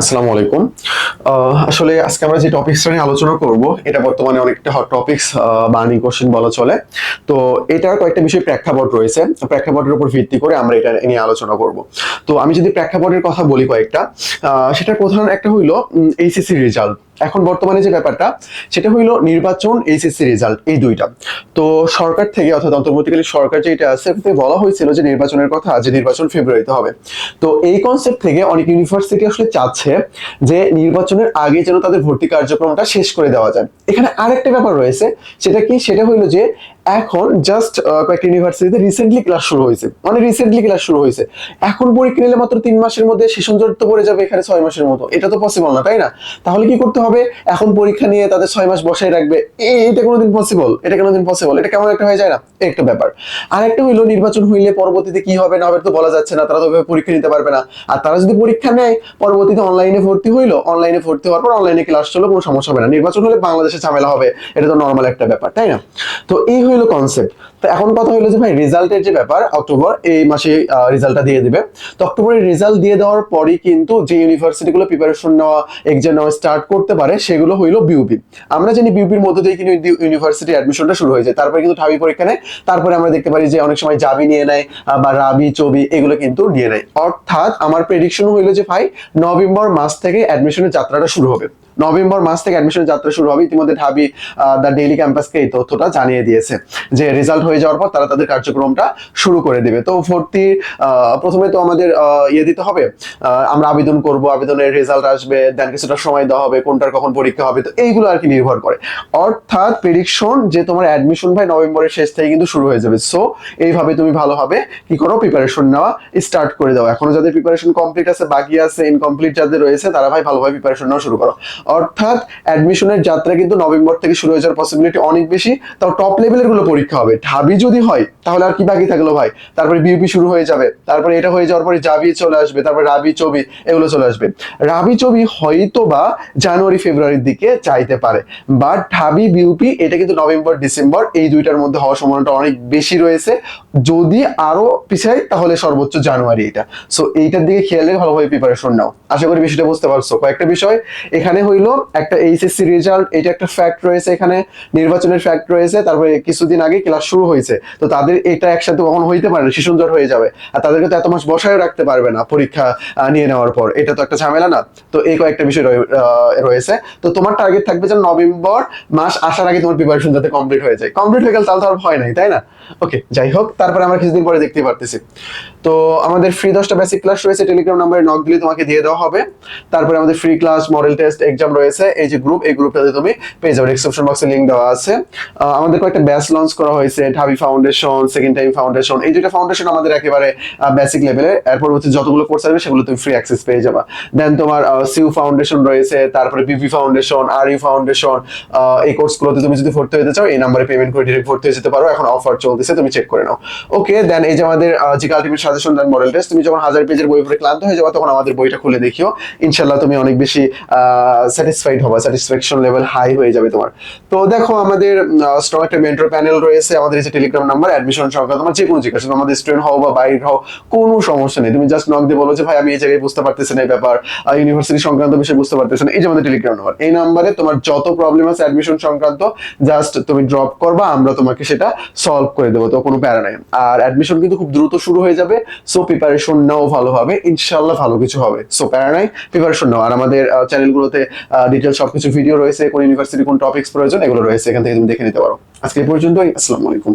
আসসালামু আলাইকুম। আসলে আজকে আমরা যে টপিকসটা নিয়ে আলোচনা করব, এটা বর্তমানে অনেকটা হট টপিকস বার্নিং কোশ্চেন বলা চলে। তো এটার কয়েকটা বিষয় প্রেক্ষাপট রয়েছে। প্রেক্ষাপটের উপর ভিত্তি করে আমরা এটা নিয়ে আলোচনা করব। তো আমি যদি প্রেক্ষাপটের কথা বলি কয়েকটা সেটা প্রধান একটা হইল এইচএসসি রেজাল্ট এখন বর্তমানে যে ব্যাপারটা, সেটা হইল নির্বাচন এইচএসসি রেজাল্ট এই দুইটা। তো সরকার থেকে অর্থাৎ অন্তর্বর্তীকালে সরকার যে এটা আছে বলা হয়েছিল যে নির্বাচনের কথা, যে নির্বাচন ফেব্রুয়ারিতে হবে। তো এই কনসেপ্ট থেকে অনেক ইউনিভার্সিটি আসলে চাচ্ছে যে নির্বাচনের আগে যেন তাদের ভর্তি কার্যক্রমটা শেষ করে দেওয়া যায়। এখানে আরেকটা ব্যাপার রয়েছে, সেটা কি? সেটা হইল যে এখন জাস্ট কয়েকটা ইউনিভার্সিটিতে রিসেন্টলি ক্লাস শুরু হয়েছে। মানে রিসেন্টলি ক্লাস শুরু হয়েছে। এখন পরীক্ষা নিলে মাত্র তিন মাসের মধ্যে সেশন জড়িত পড়ে যাবে এখানে ছয় মাসের মতো। এটা তো পসিবল না, তাই না? তাহলে কি করতে হবে? এখন পরীক্ষা নিয়ে তাদের ছয় মাস বসায় রাখবে। এটা কোনোদিন পসিবল এটা কোনোদিন পসিবল এটা কেমন একটা হয়ে যায় না? একটা ব্যাপার। আর একটা হইল, নির্বাচন হইলে পরবর্তীতে কি হবে না হবে তো বলা যাচ্ছে না। তারা তো পরীক্ষা নিতে পারবে না। আর তারা যদি পরীক্ষা নেয়, পরবর্তীতে অনলাইনে ভর্তি হইল অনলাইনে ভর্তি হওয়ার পর অনলাইনে ক্লাস চলো, কোনো সমস্যা হবে না। নির্বাচন হলে বাংলাদেশে ঝামেলা হবে। এটা তো নর্মাল একটা ব্যাপার, তাই না? তো এই হইল কনসেপ্ট তো এখন কথা হলো যে ভাই রেজাল্টের যে ব্যাপার অক্টোবর এই মাসে রেজাল্টটা দিয়ে দিবে। তো অক্টোবরের রেজাল্ট দিয়ে দেওয়ার পরই কিন্তু যে ইউনিভার্সিটিগুলো প্রিপারেশন নেওয়া এক্সাম নেওয়া স্টার্ট করতে পারে, সেগুলো হইল বিউপি আমরা জানি বিউপির মধ্যে দিয়ে কিন্তু ইউনিভার্সিটি অ্যাডমিশনটা শুরু হয়ে যায়। তারপরে কিন্তু ঢাবি পরীক্ষা নেয়। তারপরে আমরা দেখতে পারি যে অনেক সময় জাবি নিয়ে নেয় বা রাবি চবি এগুলো কিন্তু নিয়ে নেয়। অর্থাৎ আমার প্রেডিকশন হইল যে ভাই নভেম্বর মাস থেকে অ্যাডমিশনের যাত্রাটা শুরু হবে। নভেম্বর মাস থেকে অ্যাডমিশনের যাত্রা শুরু হবে। ইতিমধ্যে ঢাবি দ্য ডেইলি ক্যাম্পাসকে এই তথ্যটা জানিয়ে দিয়েছে যে রেজাল্ট হয়ে যাওয়ার পর তারা তাদের কার্যক্রমটা শুরু করে দেবে। তো ভর্তি প্রথমে তো আমাদের ইয়ে দিতে হবে আমরা আবেদন করব, আবেদনের রেজাল্ট আসবে দেন কিছুটা সময় দেওয়া হবে, কোনটার কখন পরীক্ষা হবে, তো এইগুলো আর কি নির্ভর করে। অর্থাৎ প্রেডিকশন যে তোমার অ্যাডমিশন ভাই নভেম্বরের শেষ থেকে কিন্তু শুরু হয়ে যাবে। সো এইভাবে তুমি ভালোভাবে কি করো প্রিপারেশন নেওয়া স্টার্ট করে দাও। এখনও যাদের প্রিপারেশন কমপ্লিট আছে, বাকি আছে ইনকমপ্লিট যাদের রয়েছে, তারা ভাই ভালোভাবে প্রিপারেশন নেওয়া শুরু করো। অর্থাৎ অ্যাডমিশনের যাত্রা কিন্তু নভেম্বর থেকে শুরু হয়ে যাওয়ার পসিবিলিটি অনেক বেশি। তাও টপ লেভেলেরগুলো পরীক্ষা হবে। ঢাবি যদি হয়, তাহলে আর কি বাকি থাকল ভাই? তারপরে বিউপি শুরু হয়ে যাবে। তারপরে এটা হয়ে যাওয়ার পরে জাবি চলে আসবে, তারপরে রাবি চবি এগুলো চলে আসবে। রাবি চবি হয়তো বা জানুয়ারি ফেব্রুয়ারির দিকে চাইতে পারে। বাট ঢাবি বিউপি এটা কিন্তু নভেম্বর ডিসেম্বর এই দুইটার মধ্যে হওয়ার সম্ভাবনাটা অনেক বেশি রয়েছে। যদি আরও পিছাই, তাহলে সর্বোচ্চ জানুয়ারি এটা। সো এইটার দিকে খেয়াল ভালোভাবে প্রিপারেশন নাও। আশা করি বিষয়টা বুঝতে পারছ। কয়েকটা বিষয়। এখানে হইল, একটা এইচএসসি রেজাল্ট এটা একটা ফ্যাক্ট রয়েছে এখানে, নির্বাচনের ফ্যাক্ট রয়েছে, তারপরে কিছুদিন আগে ক্লাস শুরু হয়েছে। তো তাদের এটা একসাথে কখনো হইতে পারে না শিশু জ্বর হয়ে যাবে। আর তাদেরকে তো এত মাস বসায় রাখতে পারবে না পরীক্ষা নিয়ে নেওয়ার পর। এটা তো একটা ঝামেলা না। তো এই কয়েকটা বিষয় রয়েছে। তো তোমার টার্গেট থাকবে যে নভেম্বর মাস আসার আগে তোমার প্রিপারেশন যাতে কমপ্লিট হয়ে যায়। কমপ্লিট হয়ে গেলে তাহলে তো আর ভয় নাই, তাই না? ওকে যাই হোক, তারপরে আমরা কিছুদিন পরে দেখতে পারতেছি। তো আমাদের ফ্রি দশটা বেসিক ক্লাস রয়েছে টেলিগ্রাম নাম্বারে নক দিলে তোমাকে দিয়ে দেওয়া হবে। তারপরে আমাদের free class model test exam রয়েছে, এই যে গ্রুপ এই গ্রুপটাতে তুমি পেয়ে যাবে। ডিসক্রিপশন বক্সে লিংক দেওয়া আছে। আমাদের কয়েকটা ব্যাচ লঞ্চ করা হয়েছে, ঢাবি ফাউন্ডেশন সেকেন্ড টাইম ফাউন্ডেশন এই দুইটা ফাউন্ডেশন আমাদের একেবারে বেসিক লেভেলে এর পরবর্তী যতগুলো কোর্স আসবে, সেগুলো তুমি ফ্রি অ্যাক্সেস পেয়ে যাবা। দেন তোমার সিউ ফাউন্ডেশন রয়েছে, তারপরে বিপি ফাউন্ডেশন আর ইউ ফাউন্ডেশন এই কোর্সগুলোতে তুমি যদি ভর্তি হতে চাও, এই নাম্বারে পেমেন্ট করে ডিরেক্ট ভর্তি হয়ে যেতে পারো। এখন অফার চলতেছে, তুমি চেক করে নাও। ওকে দেন এই যে আমাদের GK ultimate suggestion then model test তুমি যখন হাজার পেজের বই পড়ে ক্লান্ত হয়ে যাবে, তখন আমাদের বইটা খুলে দেখিও। ইনশাল্লাহ তুমি অনেক বেশি স্যাটিসফাইড হবে স্যাটিসফ্যাকশন লেভেল হাই হয়ে যাবে তোমার। তো দেখো আমাদের স্ট্রং একটা মেন্টর প্যানেল রয়েছে, আমাদের যে টেলিগ্রাম নাম্বার অ্যাডমিশন সংক্রান্ত তোমার যে কোনো জিজ্ঞাসা আমাদের স্টুডেন্ট হও বা বাইর হও, কোনো সমস্যা নেই। তুমি জাস্ট নক দিয়ে বলো যে, ভাই, আমি এই জায়গায় বুঝতে পারতেছি না এই ব্যাপার ইউনিভার্সিটি সংক্রান্ত বিষয় বুঝতে পারতেছি না। এই যে আমাদের টেলিগ্রাম নাম্বার এই নাম্বারে তোমার যত প্রবলেম আছে অ্যাডমিশন সংক্রান্ত জাস্ট তুমি ড্রপ করবা, আমরা তোমাকে সেটা সলভ করে দেবো, তো কোনো প্যারা নাই। আর অ্যাডমিশন কিন্তু খুব দ্রুত শুরু হয়ে যাবে সো প্রিপারেশন নাও ভালোভাবে ইনশাল্লাহ ভালো কিছু হবে। সো প্যারা নাই প্রিপারেশন নাও। আর আমাদের চ্যানেলগুলোতে ডিটেল সবকিছু ভিডিও রয়েছে, কোন ইউনিভার্সিটি কোন টপিক্স প্রয়োজন, এগুলো রয়েছে, এখান থেকে তুমি দেখে নিতে পারো। আজকে এই পর্যন্তই, আসসালামু আলাইকুম।